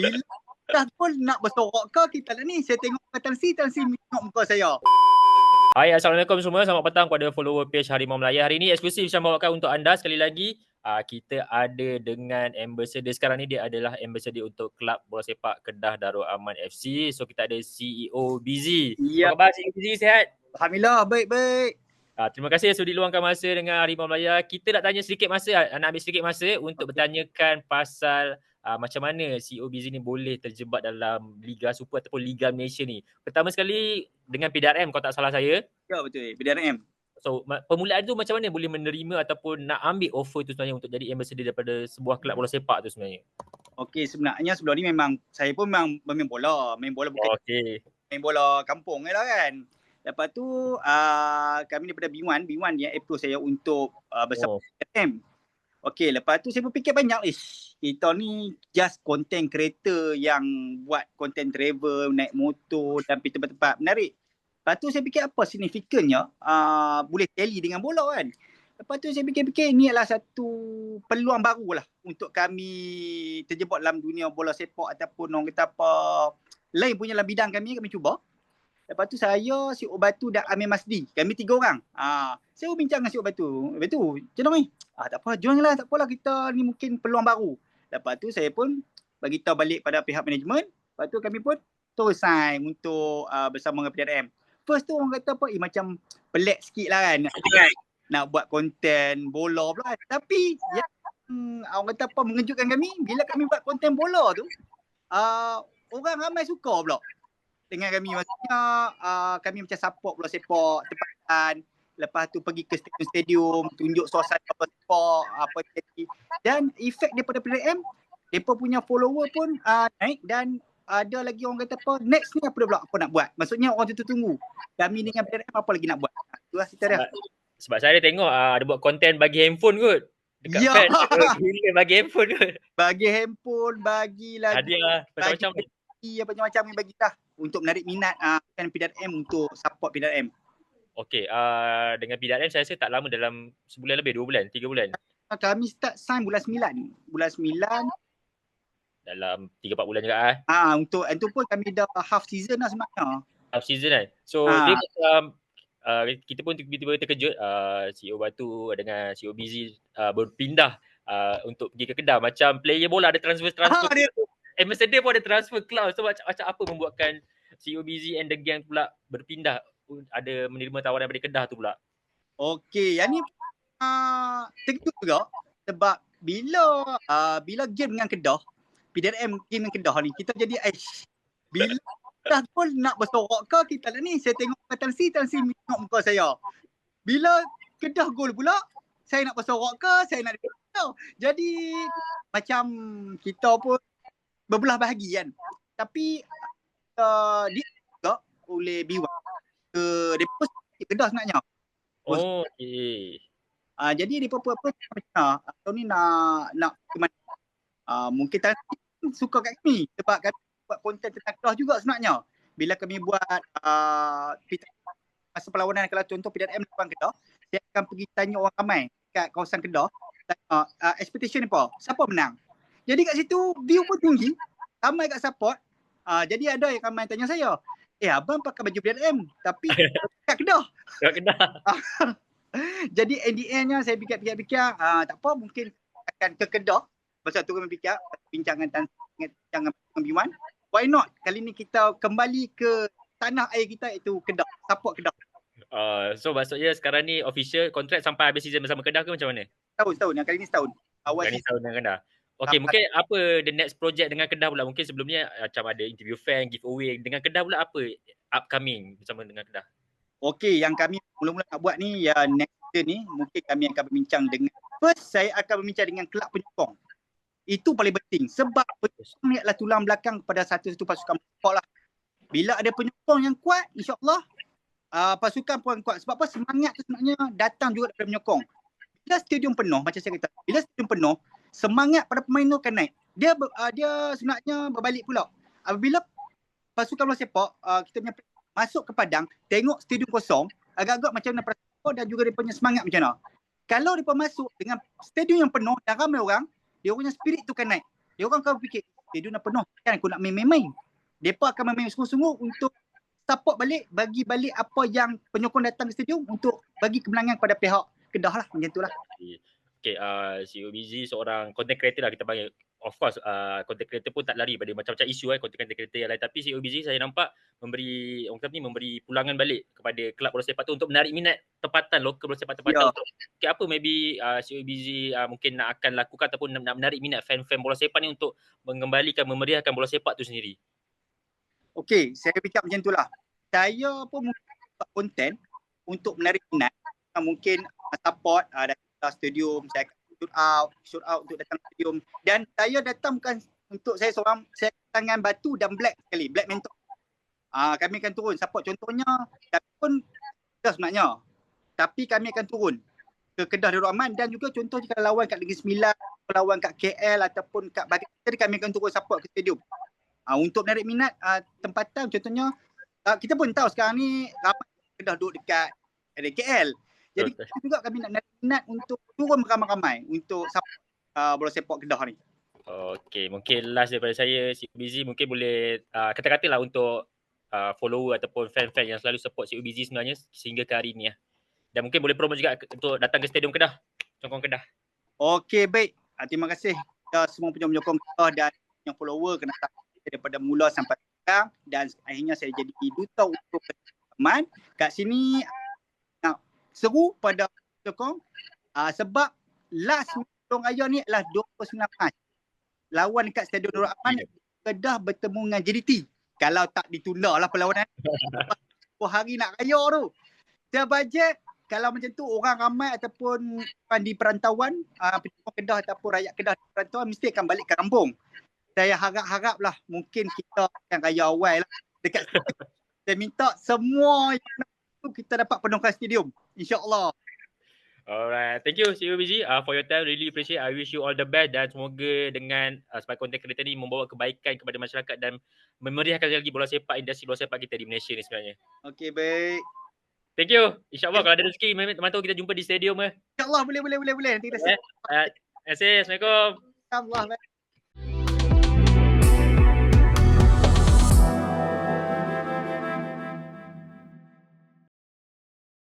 Bila dah pun nak bersorok ke kita lah ni. Saya tengok muka Tan Si, Tan Si tengok muka saya. Hai, Assalamualaikum semua. Selamat petang kepada follower page Harimau Melaya. Hari ini eksklusif saya bawakan untuk anda sekali lagi. Uh, kita ada dengan ambassador sekarang ni dia adalah ambassador untuk kelab bola sepak Kedah Darul Aman FC. So kita ada CEO Busy. Ya. Apa khabar CEO Busy sihat? Alhamdulillah, baik-baik. Uh, terima kasih sudi luangkan masa dengan Harimau Melaya. Kita nak tanya sedikit masa, nak ambil sedikit masa untuk bertanyakan pasal uh, macam mana CEO Busy ni boleh terjebak dalam Liga Super ataupun Liga Malaysia ni. Pertama sekali dengan PDRM kalau tak salah saya. Ya betul, BDRM. So permulaan tu macam mana boleh menerima ataupun nak ambil offer tu sebenarnya untuk jadi ambassador daripada sebuah kelab bola sepak tu sebenarnya? Okey, sebenarnya sebelum ni memang saya pun memang bermain bola. Main bola bukan Oh, Okey. main bola kampung je lah kan. Lepas tu uh, kami daripada B1, B1 dia approach saya untuk uh, bersama Oh. BDRM. Okey, lepas tu saya berfikir banyak ish. Kita ni just content creator yang buat content travel, naik motor dan pergi tempat-tempat menarik. Lepas tu saya fikir apa signifikannya uh, boleh tally dengan bola kan. Lepas tu saya fikir-fikir ni adalah satu peluang baru lah untuk kami terjebak dalam dunia bola sepak ataupun orang kata apa lain punya dalam bidang kami kami cuba. Lepas tu saya, si Obatu dan Amir Masdi. Kami tiga orang. Ah, saya bincang dengan si Obatu. Lepas tu, macam mana ni? Ah, tak apa, join lah. Tak apalah kita ni mungkin peluang baru. Lepas tu saya pun bagi tahu balik pada pihak management. Lepas tu kami pun terus sign untuk uh, bersama dengan PDRM. First tu orang kata apa, eh macam pelik sikit lah kan. Nak buat konten bola pula kan. Tapi yang hmm, orang kata apa mengejutkan kami, bila kami buat konten bola tu, uh, orang ramai suka pula dengan kami maksudnya uh, kami macam support bola sepak tempatan lepas tu pergi ke stadium-stadium tunjuk suasana bola sepak apa jadi dan efek daripada PDM depa punya follower pun uh, naik dan ada lagi orang kata apa next ni apa dia pula apa nak buat maksudnya orang tu tunggu kami dengan PDM apa lagi nak buat itulah cerita dia Sebab saya ada tengok uh, ada buat konten bagi handphone kot. Dekat Ya. fan. Gila bagi handphone kot. bagi handphone bagi lagi Hadiah macam-macam. bagi macam-macam ni bagi dah untuk menarik minat uh, kan PDRM untuk support PDRM Okey, uh, dengan PDRM saya rasa tak lama dalam sebulan lebih, dua bulan, tiga bulan. kami start sign bulan 9 bulan 9 Dalam tiga empat bulan juga ah. Ah untuk itu pun kami dah half season lah sebenarnya. half season kan. So Ah. dia macam uh, kita pun tiba-tiba terkejut uh, CEO Batu dengan CEO Busy uh, berpindah uh, untuk pergi ke Kedah macam player bola ada transfer transfer. Ah, dia Ambassador pun ada transfer club. So macam, macam apa membuatkan CEO Busy and the gang pula berpindah uh, ada menerima tawaran daripada Kedah tu pula. okey, yang ni ah terkejut juga sebab bila ah bila game dengan Kedah, PDRM game dengan Kedah ni kita jadi aish. Bila dah pun nak bersorok ke kita lah ni. Saya tengok Tan Si, Tan Si tengok muka saya. Bila Kedah gol pula, saya nak bersorok ke, saya nak. Jadi macam kita pun berbelah bahagi kan. Tapi uh, dia juga oleh B1 ke dia pun Kedah sebenarnya. Oh, okey. Uh, jadi dia pun apa macam atau ni nak nak ke mana. Uh, mungkin tak suka kat kami sebab kami buat konten tentang Kedah juga sebenarnya. Bila kami buat uh, masa perlawanan kalau contoh PDRM depan Kedah, saya akan pergi tanya orang ramai kat kawasan Kedah. Tanya, uh, expectation apa? Siapa menang? Jadi kat situ view pun tinggi. Ramai kat support. Uh, jadi ada yang ramai tanya saya, eh abang pakai baju PDRM tapi kat Kedah. Kat Kedah. Jadi in the end-nya saya fikir-fikir uh, tak apa mungkin akan ke Kedah. Pasal tu kami fikir bincangan tan bincangan dengan Biman. Why not? Kali ni kita kembali ke tanah air kita iaitu Kedah. Support Kedah. Uh, so maksudnya sekarang ni official kontrak sampai habis season bersama Kedah ke macam mana? Tahun tahun yang kali ni setahun. Awal Kali season. tahun dengan Kedah. Okay, Ah, mungkin apa the next project dengan Kedah pula? Mungkin sebelum ni uh, macam ada interview fan, giveaway. Dengan Kedah pula apa upcoming bersama dengan Kedah? Okey, yang kami mula-mula nak buat ni ya next year ni mungkin kami akan berbincang dengan first saya akan berbincang dengan kelab penyokong. Itu paling penting sebab penyokong ni adalah tulang belakang kepada satu-satu pasukan sepak lah. Bila ada penyokong yang kuat, insya-Allah uh, pasukan pun kuat. Sebab apa semangat tu sebenarnya datang juga daripada penyokong. Bila stadium penuh macam saya kata, bila stadium penuh, semangat pada pemain tu akan naik. Dia uh, dia sebenarnya berbalik pula. Apabila pasukan bola sepak uh, kita punya masuk ke padang, tengok stadium kosong, agak-agak macam mana perasaan dan juga dia punya semangat macam mana. Kalau dia masuk dengan stadium yang penuh dan ramai orang, dia punya spirit tu kan naik. Dia orang kau fikir, stadium dah penuh. Kan aku nak main-main. Mereka akan main-main sungguh-sungguh untuk support balik, bagi balik apa yang penyokong datang ke stadium untuk bagi kemenangan kepada pihak Kedah lah. Macam tu lah. Okay, uh, CEO Busy seorang content creator lah kita panggil. Of course, uh, content creator pun tak lari pada macam-macam isu eh, content creator yang lain. Tapi CEO Busy saya nampak memberi, orang kata ni memberi pulangan balik kepada kelab bola sepak tu untuk menarik minat tempatan, lokal bola sepak tempatan. Untuk, okay, apa maybe uh, CEO Busy uh, mungkin nak akan lakukan ataupun nak menarik minat fan-fan bola sepak ni untuk mengembalikan, memeriahkan bola sepak tu sendiri. Okey, saya fikir macam tu lah. Saya pun mungkin buat konten untuk menarik minat. Mungkin uh, support uh, stadium, saya akan shoot out, shoot out untuk datang stadium. Dan saya datang bukan untuk saya seorang, saya tangan batu dan black sekali, black mentor. Uh, kami akan turun support contohnya tapi pun Kedah sebenarnya. Tapi kami akan turun ke Kedah Darul Aman dan juga contoh jika lawan kat Negeri Sembilan, lawan kat KL ataupun kat Bagi jadi kami akan turun support ke stadium. Uh, untuk menarik minat uh, tempatan contohnya uh, kita pun tahu sekarang ni ramai Kedah duduk dekat KL. Jadi kita juga kami nak minat untuk turun beramai-ramai untuk uh, bola sepak Kedah ni. Okay, mungkin last daripada saya, si Busy mungkin boleh uh, kata-katalah untuk uh, follower ataupun fan-fan yang selalu support si Busy sebenarnya sehingga ke hari ni ya. Dan mungkin boleh promote juga untuk datang ke Stadium Kedah, Songkong Kedah. Okey baik. Uh, terima kasih kepada semua penyokong Kedah dan yang follower kena daripada mula sampai sekarang dan akhirnya saya jadi duta untuk teman kat sini seru pada penyokong uh, sebab last Long Raya ni adalah 29 Mac. Lawan dekat Stadium Nurul Aman Kedah bertemu dengan JDT. Kalau tak ditunda lah perlawanan. Berapa hari nak raya tu. Saya bajet kalau macam tu orang ramai ataupun di perantauan, uh, penyokong Kedah ataupun rakyat Kedah di perantauan mesti akan balik ke kampung. Saya harap-harap lah mungkin kita akan raya awal lah dekat. Saya minta semua yang tu kita dapat penuhkan stadium. InsyaAllah. Alright, thank you CEO Busy uh, for your time. Really appreciate. I wish you all the best dan semoga dengan uh, sebagai content creator ni membawa kebaikan kepada masyarakat dan memeriahkan lagi bola sepak, industri bola sepak kita di Malaysia ni sebenarnya. Okey baik. Thank you. InsyaAllah kalau ada rezeki, teman-teman kita jumpa di stadium eh. InsyaAllah boleh boleh boleh boleh. Nanti kita Eh, uh, Terima kasih. Assalamualaikum.